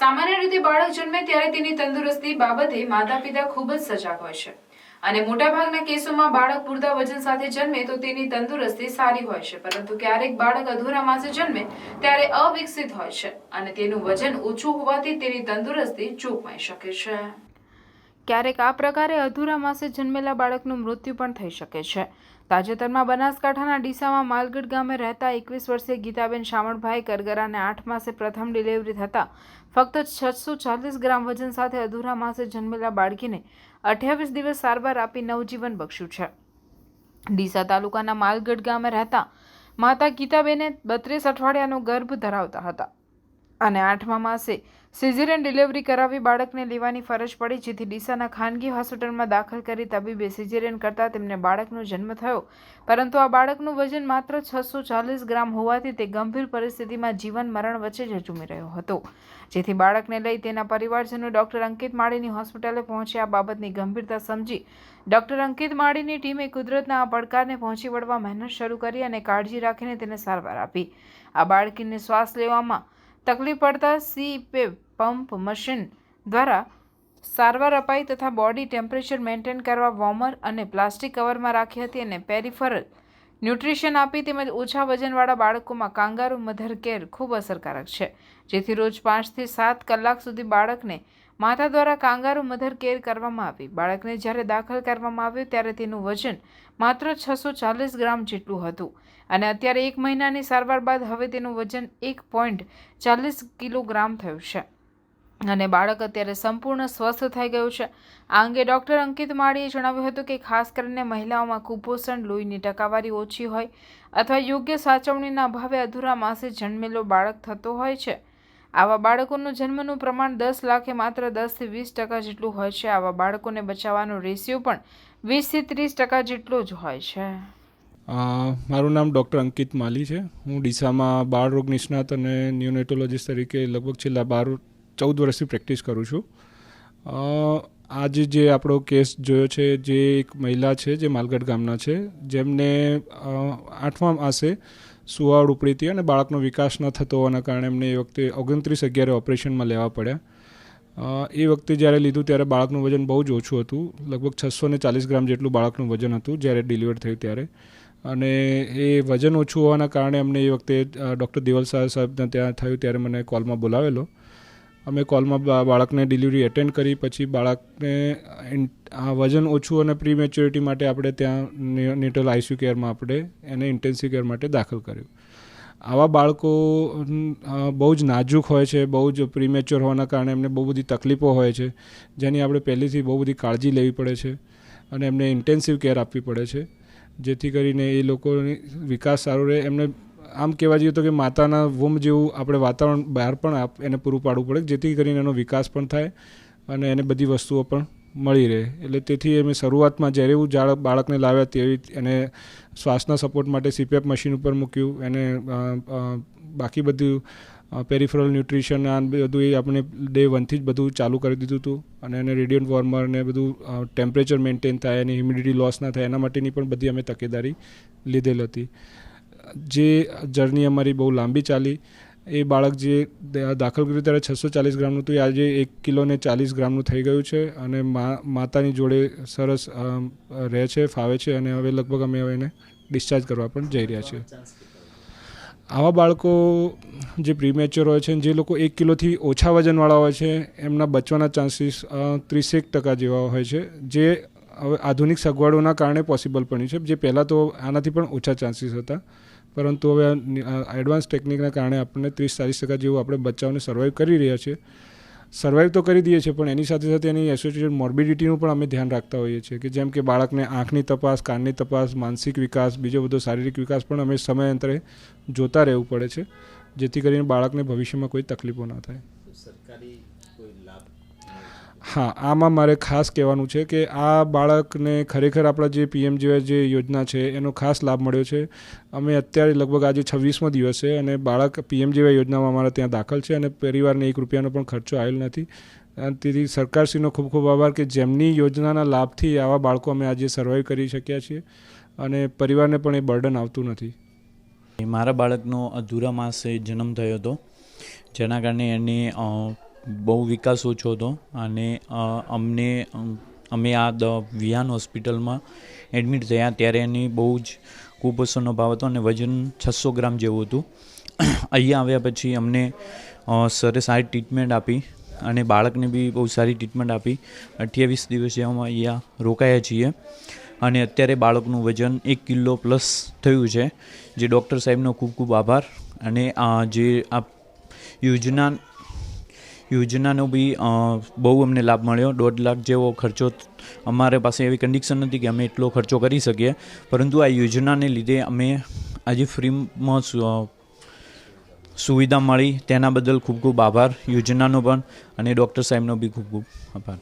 સામાન્ય રીતે બાળક જન્મે ત્યારે તેની તંદુરસ્તી બાબતે માતા પિતા ખૂબ જ સજાગ હોય છે. અને મોટાભાગના કેસોમાં બાળક પૂરતા વજન સાથે જન્મે તો તેની તંદુરસ્તી સારી હોય છે, પરંતુ ક્યારેક બાળક અધૂરા માસે જન્મે ત્યારે અવિકસિત હોય છે અને તેનું વજન ઓછું હોવાથી તેની તંદુરસ્તી ચૂકવાઈ શકે છે. ક્યારેક આ પ્રકારે અધૂરા માસે જન્મેલા બાળકનું મૃત્યુ પણ થઈ શકે છે. તાજેતરમાં બનાસકાંઠાના ડીસામાં માલગઢ ગામે રહેતા એકવીસ વર્ષીય ગીતાબેન શામળભાઈ કરગરાને આઠ માસે પ્રથમ ડિલિવરી થતાં ફક્ત છસો ચાલીસ ગ્રામ વજન સાથે અધૂરા માસે જન્મેલા બાળકીને અઠ્યાવીસ દિવસ સારવાર આપી નવજીવન બક્ષ્યું છે. ડીસા તાલુકાના માલગઢ ગામે રહેતા માતા ગીતાબેને બત્રીસ અઠવાડિયાનો ગર્ભ ધરાવતા હતા. અને આઠમા માસે સિઝેરિયન ડિલિવરી કરાવી બાળકને લેવાની ફરજ પડી, જેથી ડીસાના ખાનગી હોસ્પિટલમાં દાખલ કરી તબીબે સિઝેરિયન કરતાં તેમને બાળકનો જન્મ થયો. પરંતુ આ બાળકનું વજન માત્ર છસો ચાલીસ ગ્રામ હોવાથી તે ગંભીર પરિસ્થિતિમાં જીવન મરણ વચ્ચે ઝઝૂમી રહ્યો હતો. જેથી બાળકને લઈ તેના પરિવારજનો ડોક્ટર અંકિત માળીની હોસ્પિટલે પહોંચી આ બાબતની ગંભીરતા સમજી. ડોક્ટર અંકિત માળીની ટીમે કુદરતના આ પડકારને પહોંચી વળવા મહેનત શરૂ કરી અને કાળજી રાખીને તેને સારવાર આપી. આ બાળકીને શ્વાસ લેવામાં તકલીફ પડતા સી પે પંપ મશીન દ્વારા સારવાર અપાઈ તથા બોડી ટેમ્પરેચર મેન્ટેન કરવા વોર્મર અને પ્લાસ્ટિક કવરમાં રાખી હતી અને પેરિફરલ ન્યુટ્રિશન આપી તેમજ ઓછા વજનવાળા બાળકોમાં કાંગારુ મધર કેર ખૂબ અસરકારક છે. જેથી રોજ પાંચથી સાત કલાક સુધી બાળકને માતા દ્વારા કાંગારુ મધર કેર કરવામાં આવી. બાળકને જ્યારે દાખલ કરવામાં આવ્યું ત્યારે તેનું વજન માત્ર છસો ચાલીસ ગ્રામ જેટલું હતું અને અત્યારે એક મહિનાની સારવાર બાદ હવે તેનું વજન એક પોઈન્ટ ચાલીસ કિલોગ્રામ થયું છે. અને બાળક અત્યારે સંપૂર્ણ સ્વસ્થ થઈ ગયું છે. આ અંગે ડૉક્ટર અંકિત માળીએ જણાવ્યું હતું કે ખાસ કરીને મહિલાઓમાં કુપોષણ, લોહીની ટકાવારી ઓછી હોય અથવા યોગ્ય સાચવણીના અભાવે અધૂરા માસે જન્મેલો બાળક થતો હોય છે. આવા બાળકોનું જન્મનું પ્રમાણ દસ લાખે માત્ર દસથી વીસ ટકા જેટલું હોય છે. આવા બાળકોને બચાવવાનો રેશિયો પણ વીસથી ત્રીસ ટકા જેટલો જ હોય છે. મારું નામ ડૉક્ટર અંકિત માલી છે. હું ડીસામાં બાળ રોગ નિષ્ણાત અને ન્યુનેટોલોજીસ્ટ તરીકે લગભગ છેલ્લા બાર ચૌદ વર્ષથી પ્રેક્ટિસ કરું છું. આજે જે આપણો કેસ જોયો છે, જે એક મહિલા છે, જે માલગઢ ગામના છે, જેમને આઠમા માસે સુવાળ ઉપડી હતી અને બાળકનો વિકાસ ન થતો હોવાના કારણે એમને એ વખતે ઓગણત્રીસ અગિયારે ઓપરેશનમાં લેવા પડ્યા. એ વખતે જ્યારે લીધું ત્યારે બાળકનું વજન બહુ જ ઓછું હતું. લગભગ છસો ને ચાલીસ ગ્રામ જેટલું બાળકનું વજન હતું જ્યારે ડિલિવર થયું ત્યારે. અને એ વજન ઓછું હોવાના કારણે અમને એ વખતે ડૉક્ટર દેવલ શાહ સાહેબને ત્યાં થયું ત્યારે મને કોલમાં બોલાવેલો. અમે કોલમાં બાળકને ડિલિવરી એટેન્ડ કરી, પછી બાળકને આ વજન ઓછું અને પ્રી મેચ્યોરિટી માટે આપણે ત્યાં નેટલ આઈસીયુ કેરમાં આપણે એને ઇન્ટેન્સિવ કેર માટે દાખલ કર્યું. આવા બાળકો બહુ જ નાજુક હોય છે, બહુ જ પ્રીમેચ્યોર હોવાના કારણે એમને બહુ બધી તકલીફો હોય છે, જેની આપણે પહેલેથી બહુ બધી કાળજી લેવી પડે છે અને એમને ઇન્ટેન્સિવ કેર આપવી પડે છે, જેથી કરીને એ લોકોની વિકાસ સારો રહે. એમને આમ કહેવા જઈએ તો કે માતાના વોમ જેવું આપણે વાતાવરણ બહાર પણ એને પૂરું પાડવું પડે, જેથી કરીને એનો વિકાસ પણ થાય અને એને બધી વસ્તુઓ પણ મળી રહે. એટલે તેથી અમે શરૂઆતમાં જ્યારે એવું જાળ બાળકને લાવ્યા તેવી એને શ્વાસના સપોર્ટ માટે સીપીએફ મશીન ઉપર મૂક્યું. એને બાકી બધું પેરિફરલ ન્યુટ્રિશન આ બધું એ આપણે ડે વનથી જ બધું ચાલુ કરી દીધું હતું. અને એને રેડિયન્ટ વોર્મર ને બધું ટેમ્પરેચર મેન્ટેન થાય અને હ્યુમિડિટી લોસ ના થાય એના માટેની પણ બધી અમે તકેદારી લીધેલ હતી. જે જર્ની અમારી બહુ લાંબી ચાલી, એ બાળક જે દાખલ કર્યું ત્યારે છસો ચાલીસ ગ્રામનું હતું, એ આજે એક કિલો ને ચાલીસ ગ્રામનું થઈ ગયું છે અને માતાની જોડે સરસ રહે છે, ફાવે છે અને હવે લગભગ અમે હવે એને ડિસ્ચાર્જ કરવા પણ જઈ રહ્યા છીએ. આવા બાળકો જે પ્રીમેચ્યોર હોય છે જે લોકો એક કિલોથી ઓછા વજનવાળા હોય છે, એમના બચવાના ચાન્સીસ ત્રીસેક ટકા જેવા હોય છે, જે હવે આધુનિક સગવડોના કારણે પોસિબલ બન્યું છે. જે પહેલાં તો આનાથી પણ ઓછા ચાન્સીસ હતા. પરંતુ હવે એડવાન્સ ટેકનિકના કારણે આપણને ત્રીસ ચાલીસ ટકા જેવું આપણે બચ્ચાઓને સર્વાઈવ કરી રહ્યા છીએ. સર્વાઈવ તો કરી દઈએ છીએ, પણ એની સાથે સાથે એની એસોસિએટેડ મોર્બિડિટીનું પણ અમે ધ્યાન રાખતા હોઈએ છીએ કે જેમ કે બાળકને આંખની તપાસ, કાનની તપાસ, માનસિક વિકાસ, બીજો બધો શારીરિક વિકાસ પણ અમે સમયાંતરે જોતા રહેવું પડે છે, જેથી કરીને બાળકને ભવિષ્યમાં કોઈ તકલીફો ના થાય. સરકારી હા, આમાં મારે ખાસ કહેવાનું છે કે આ બાળકને ખરેખર આપણા જે પીએમજીવાય જે યોજના છે, એનો ખાસ લાભ મળ્યો છે. અમે અત્યારે લગભગ આજે છવ્વીસમો દિવસ છે અને બાળક પીએમજીવાય યોજનામાં અમારા ત્યાં દાખલ છે અને પરિવારને એક રૂપિયાનો પણ ખર્ચો આવેલ નથી. તેથી સરકારશ્રીનો ખૂબ ખૂબ આભાર કે જેમની યોજનાના લાભથી આવા બાળકો અમે આજે સર્વાઈવ કરી શક્યા છીએ અને પરિવારને પણ એ બર્ડન આવતું નથી. મારા બાળકનો અધૂરા માસે જન્મ થયો હતો. જેના કારણે એની બહુ વિકાસ ઓછો હતો અને અમને, અમે આ દ, વિહાન હોસ્પિટલમાં એડમિટ થયા ત્યારે એની બહુ જ કુપોષણનો ભાવ હતો અને વજન છસો ગ્રામ જેવું હતું. અહીંયા આવ્યા પછી અમને સરે સારી ટ્રીટમેન્ટ આપી અને બાળકને બી બહુ સારી ટ્રીટમેન્ટ આપી. અઠ્યાવીસ દિવસે અમે અહીંયા રોકાયા છીએ અને અત્યારે બાળકનું વજન એક કિલો પ્લસ થયું છે. જે ડૉક્ટર સાહેબનો ખૂબ ખૂબ આભાર અને જે આ યોજના યોજનાનો બી બહુ અમને લાભ મળ્યો. દોઢ લાખ જેવો ખર્ચો અમારે પાસે એવી કન્ડિશન નથી કે અમે એટલો ખર્ચો કરી શકીએ. પરંતુ આ યોજનાને લીધે અમે આજે ફ્રીમાં સુવિધા મળી. તેના બદલ ખૂબ ખૂબ આભાર. યોજનાનો પણ અને ડૉક્ટર સાહેબનો બી ખૂબ ખૂબ આભાર.